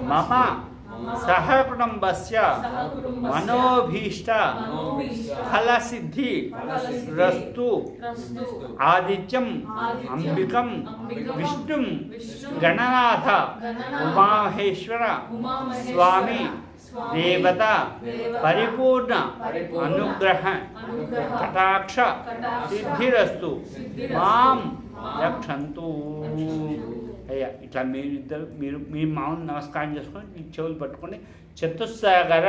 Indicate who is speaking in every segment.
Speaker 1: मम सहकुटुम्बस्य मनोभीष्ट, फलसिद्धि, रस्तु, आदित्यम् अंबिक विष्णु गणनाथ, उमाहेश्वर, स्वामी, देवता, परिपूर्ण, अनुग्रह, कटाक्ष सिद्धिस्तु मं रक्षन्तु। అయ్యా ఇట్లా మీరు ఇద్దరు మీరు మీ మామూలు నమస్కారం చేసుకొని మీ చెవులు పట్టుకొని చతుస్సాగర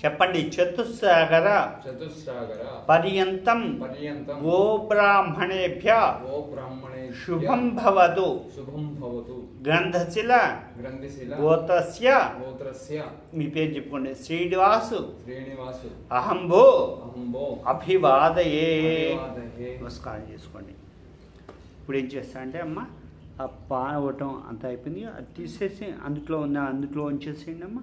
Speaker 1: చెప్పండి చతుస్సాగర
Speaker 2: చతుస్సాగర
Speaker 1: పర్యంతం
Speaker 2: పర్యంతం
Speaker 1: గోబ్రాహ్మణేభ్య
Speaker 2: ఓ బ్రాహ్మణే
Speaker 1: శుభం భవతు
Speaker 2: శుభం భవతు
Speaker 1: గ్రంథశిల
Speaker 2: గ్రంథిశిల
Speaker 1: గోత్రస్య
Speaker 2: గోత్రస్య
Speaker 1: మీ పేరు చెప్పుకోండి. శ్రీనివాసు
Speaker 2: శ్రీనివాసు
Speaker 1: అహంభో అభివాదయే.
Speaker 2: అభివాదయే.
Speaker 1: నమస్కారం చేసుకోండి. ఇప్పుడు ఏం చేస్తా అంటే అమ్మ ఆ పాన అవ్వటం అంత అయిపోయింది. అది తీసేసి అందులో ఉన్న అందులో ఉంచేసేయండి అమ్మా.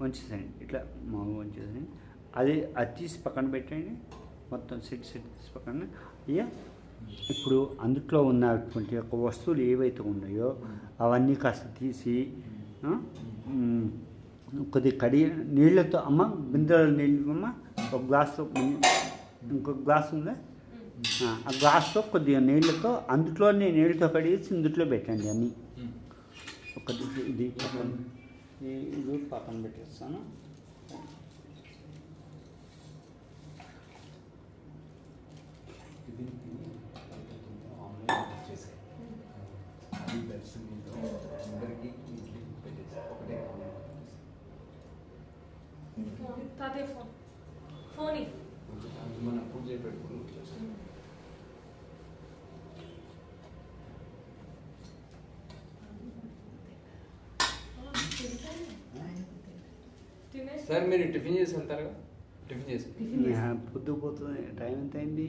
Speaker 1: ఉంచేసేయండి. ఇట్లా మామూలు ఉంచేసేయండి. అది అది తీసి పక్కన పెట్టండి మొత్తం సెట్ సెట్ తీసి పక్కన. అయ్యా ఇప్పుడు అందుట్లో ఉన్నటువంటి ఒక వస్తువులు ఏవైతే ఉన్నాయో అవన్నీ కాస్త తీసి కొద్ది కడి నీళ్ళతో అమ్మ బిందెల నీళ్ళు అమ్మ ఒక గ్లాసు ఇంకొక గ్లాస్ ఉందా? ఆ, గ్లాస్లో కొద్దిగా నీళ్ళతో అందులోనే నీళ్ళతో కడిగేసి ఇందులో పెట్టండి అన్నీ. ఒక ఇది పక్కన ఈ- ఇది పక్కన పెట్టేస్తాను
Speaker 3: ఫోన్ ఫోన్ ఇ.
Speaker 2: మన పూజ పెట్టుకుని వచ్చేస్తాం. సార్ మీరు టిఫిన్ చేసి వెళ్తారుగా? టిఫిన్ చేసి.
Speaker 1: ఆ, పొద్దు పోతుంది టైం ఎంత అయింది?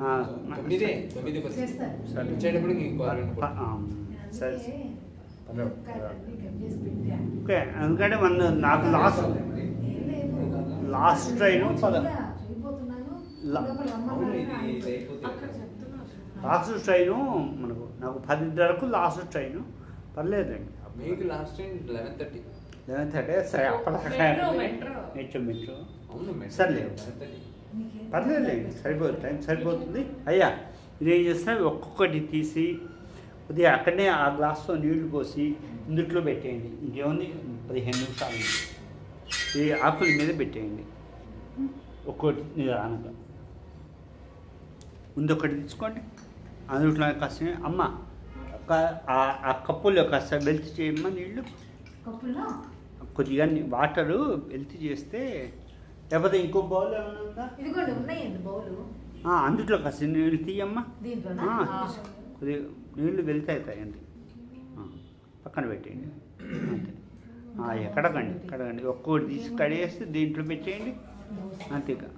Speaker 1: ఆ,
Speaker 2: తొమ్మిది తొమ్మిది పర్లేదు.
Speaker 1: ఓకే ఎందుకంటే మన నాకు లాస్ట్ లాస్ట్ ట్రైన్. పద లాస్ట్ ట్రైను మనకు నాకు పదిన్నరకు లాస్ట్ ట్రైను. పర్లేదండి.
Speaker 2: మీకు last time eleven thirty
Speaker 1: eleven thirty సరే అప్పటిదాకా
Speaker 3: మెట్రో, మెట్రో.
Speaker 1: Metro metro.
Speaker 2: అవును మేడం
Speaker 1: సర్లే.
Speaker 2: లెవెన్ థర్టీ
Speaker 1: పర్లేదులేండి సరిపోతుంది టైం సరిపోతుంది. అయ్యా ఇదేం చేస్తున్నా ఒక్కొక్కటి తీసి కొద్దిగా అక్కడనే ఆ గ్లాస్తో నీళ్ళు పోసి ఇందుట్లో పెట్టేయండి. ఇంకేముంది? పదిహేను నిమిషాలు. ఈ ఆకుల మీద పెట్టేయండి. ఒక్కొక్కటి నిదానంగా ముందు ఒకటి తీసుకోండి అందుట్లో కాస్త అమ్మ ఒక- ఆ- కప్పులో కాస్త వెల్తి చేయమ్మా నీళ్ళు. కొద్దిగా వాటరు వెల్తి చేస్తే లేకపోతే ఇంకో బౌల్. ఏమైనా అందుట్లో కాస్త నీళ్ళు తీయమ్మా. కొద్దిగా నీళ్ళు వెళ్తే అవుతాయండి పక్కన పెట్టేయండి. అంతే. కడగండి ఒక్కొక్కటి తీసి కడిగేసి దీంట్లో పెట్టేయండి. అంతేగా